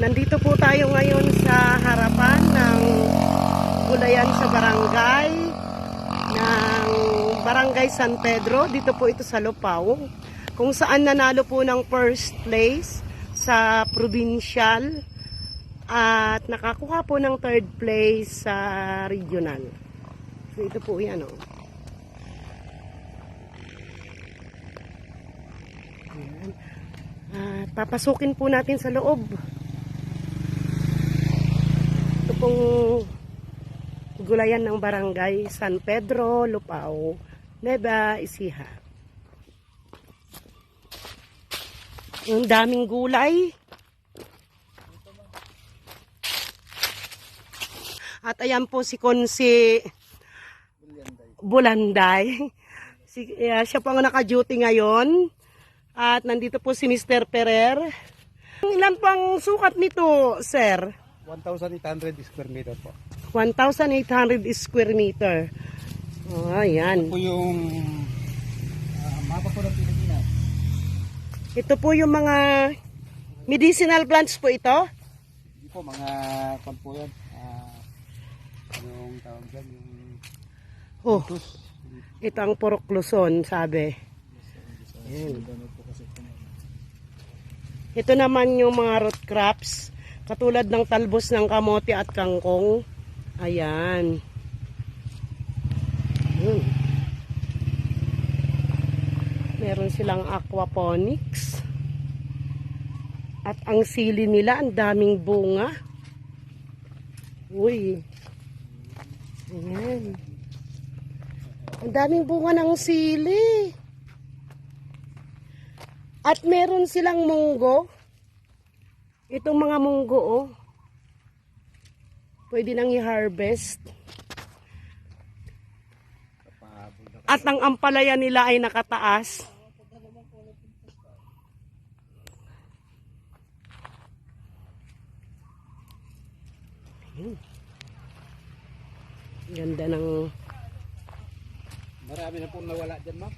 Nandito po tayo ngayon sa harapan ng gulayan sa barangay ng Barangay San Pedro. Dito po ito sa Lupao. Kung saan nanalo po ng first place sa provincial at nakakuha po ng third place sa regional. So ito po yan oh. Ayan. At papasukin po natin sa loob. Pong gulayan ng barangay San Pedro, Lupao, Nueva Ecija. Ang daming gulay. At ayan po si Konsi Bulanday. Si, eh, siya po ang naka-duty ngayon. At nandito po si Mr. Perer. Ilan pang sukat nito, sir? 1,800 square meter po. 1,800 square meter. Oh, ayan. Po yung ah, mapa po ng Pilipinas. Ito po yung mga medicinal plants po ito. Hindi po mga kwan po yan. Ah, yung tawag dyan, yung Oh, ito ang purok Luzon, sabi. Ayan. Ito naman yung mga root crops. Katulad ng talbos ng kamote at kangkong. Ayan. Ayan. Meron silang aquaponics. At ang sili nila, ang daming bunga. Uy. Ayan. Ang daming bunga ng sili. At meron silang munggo. Itong mga munggo, oh. Pwede nang i-harvest. At ang ampalaya nila ay nakataas. Ayun. Ganda ng... Marami na po nawala dyan, ma'am.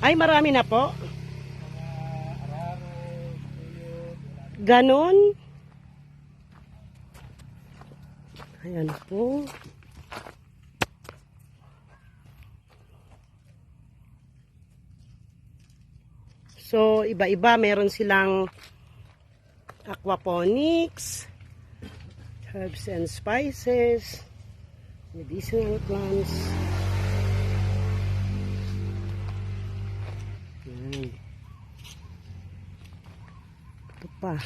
Ay, marami na po. Ganon. Ayan po. So, iba-iba. Meron silang aquaponics, herbs and spices, medicinal plants. Ayan. Pa.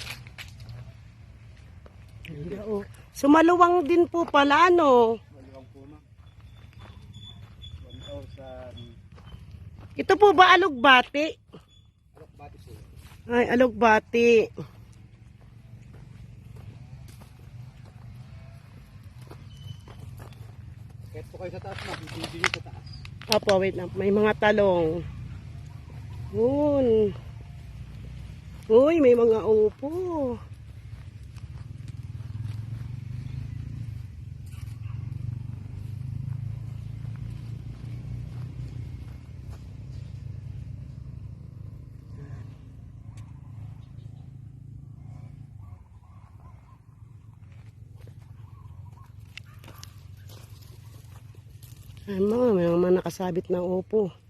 Ganda, oh. So maluwang din po pala, no? Maluwang po. 1,000 Ito po ba alugbati? po. Ay, alugbati. Kahit po kayo sa taas, ma'am. Ibibigay nyo sa taas. Opo, wait lang. May mga talong. Yun. Uy, may mga upo. Mga, may mga nakasabit na upo.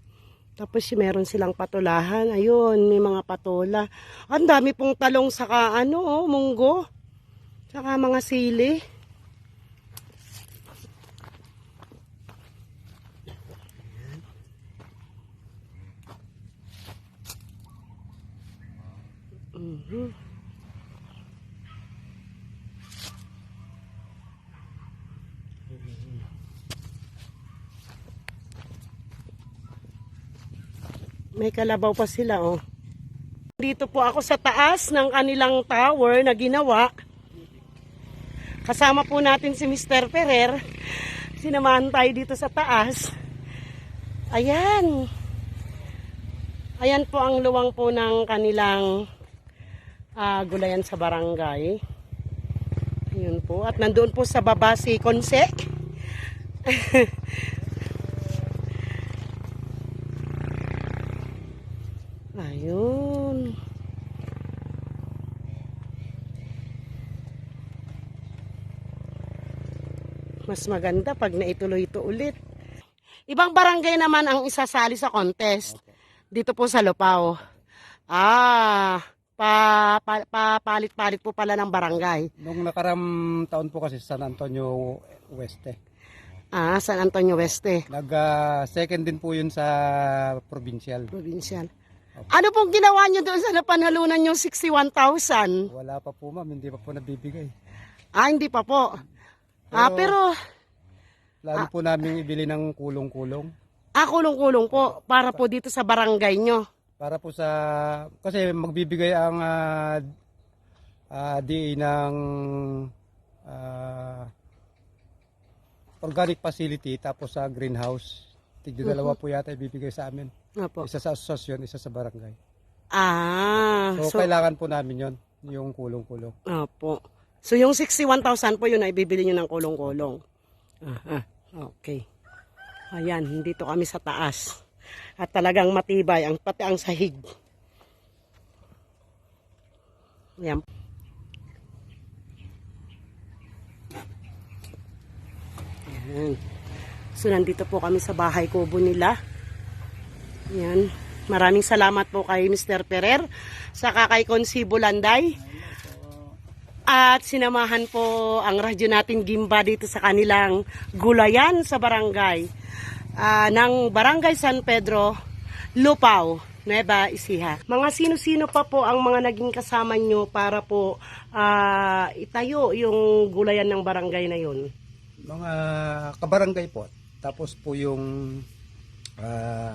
Tapos yung meron silang patulahan. Ayun, may mga patula. Ang dami pong talong saka ano, oh, munggo. Saka mga sili. Mhm. May kalabaw pa sila, oh. Dito po ako sa taas ng kanilang tower na ginawa. Kasama po natin si Mr. Ferrer. Sinamahan tayo dito sa taas. Ayan. Ayan po ang luwang po ng kanilang ah, gulayan sa barangay. Yun po. At nandoon po sa baba si Konse. Ayun. Mas maganda pag naituloy ito ulit. Ibang barangay naman ang isasali sa contest. Dito po sa Lupao. Ah, pa, pa, pa- palit-palit po pala ng barangay. Nung nakaram taon po kasi San Antonio Weste. Ah, San Antonio Weste, Nag ah, second din po yun sa provincial. provincial. Ano pong ginawa nyo doon sa napanhalunan yung 61,000? Wala pa po ma'am, hindi pa po nabibigay. Ah, hindi pa po. Ah, pero, Plano po namin ibili ng kulong-kulong ah, kulong-kulong po para po dito sa barangay nyo. para po sa kasi magbibigay ang ah, ah, DA ng ah, organic facility tapos sa greenhouse. Tigdo dalawa po yata ibibigay sa amin. Opo. Isa sa asosasyon, isa sa barangay. Ah, So, so, kailangan po namin yon yung kulong-kulong. opo. So, yung 61,000 po yun ay bibili nyo ng kulong-kulong. Aha, okay. Ayan, dito kami sa taas. At talagang matibay, ang pati ang sahig. Ayan. Ayan. So, nandito po kami sa bahay kubo nila. Ayan. Maraming salamat po kay Mr. Perer sa kay Consibo Landay. At sinamahan po ang radyo natin Gimba dito sa kanilang gulayan sa barangay ah, ng Barangay San Pedro, Lupao, Nueva Ecija. Mga sino-sino pa po ang mga naging kasama nyo para po ah, itayo yung gulayan ng barangay na yun? Mga kabarangay po. Tapos po yung ah,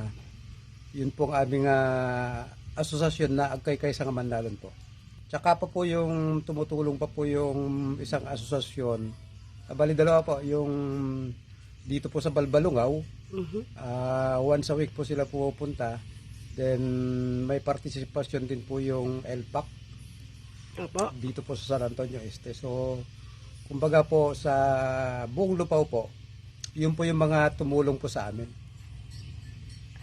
yun pong aming ah, asosasyon na agkay-kay sa po. Tsaka pa po yung tumutulong pa po yung isang asosasyon. Ah, bali dalawa po, yung dito po sa Balbalungaw, Mhm. ah, once a week po sila pupunta. Then may participation din po yung LPAC Opo. dito po sa San Antonio Este. So, kumbaga po sa buong lupaw po, yun po yung mga tumulong po sa amin.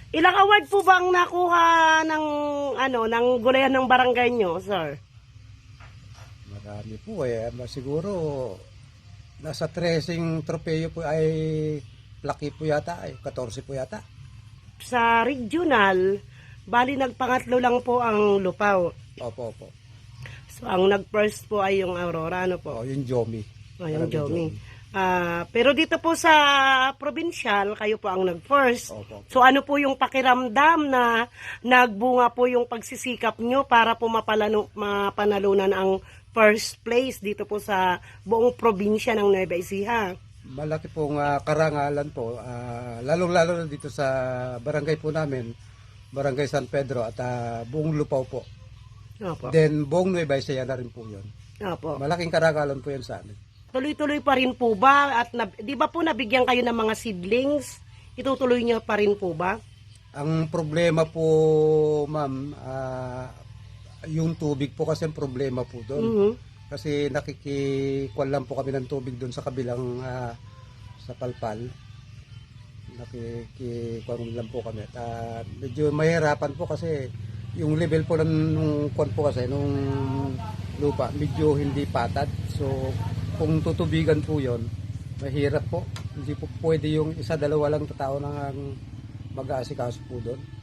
Ilang award po bang nakuha ng ano ng gulayan ng barangay nyo, sir? Marami po eh. Ama, Siguro nasa tracing tropeo po ay laki po yata ay 14 po yata. Sa regional, bali nagpangatlo lang po ang Lupaw. Opo, opo. So, ang nag-first po ay yung Aurora, ano po? O, yung Jomi. Oh, yung Barangay Jomi. Ah, pero dito po sa provincial, kayo po ang nag-first. Opo. So ano po yung pakiramdam na nagbunga po yung pagsisikap nyo para po mapalano, mapanalunan ang first place dito po sa buong probinsya ng Nueva Ecija? Malaki pong ah, karangalan po, ah, lalong-lalo na dito sa barangay po namin, Barangay San Pedro at ah, buong lupaw po. Opo. Then buong Nueva Ecija na rin po yun. Opo. Malaking karangalan po yan sa amin. Tuloy-tuloy pa rin po ba? At di ba po nabigyan kayo ng mga seedlings? Itutuloy nyo pa rin po ba? Ang problema po, ma'am, ah, yung tubig po kasi ang problema po doon. Mhm. Kasi nakikikuan lang po kami ng tubig doon sa kabilang ah, sa palpal. Nakikikuan lang po kami. At ah, medyo mahirapan po kasi yung level po ng nung kuan po kasi nung lupa medyo hindi patad. So kung tutubigan po yon mahirap po. Hindi po pwede yung isa dalawa lang tao nang mag-aasikaso po doon.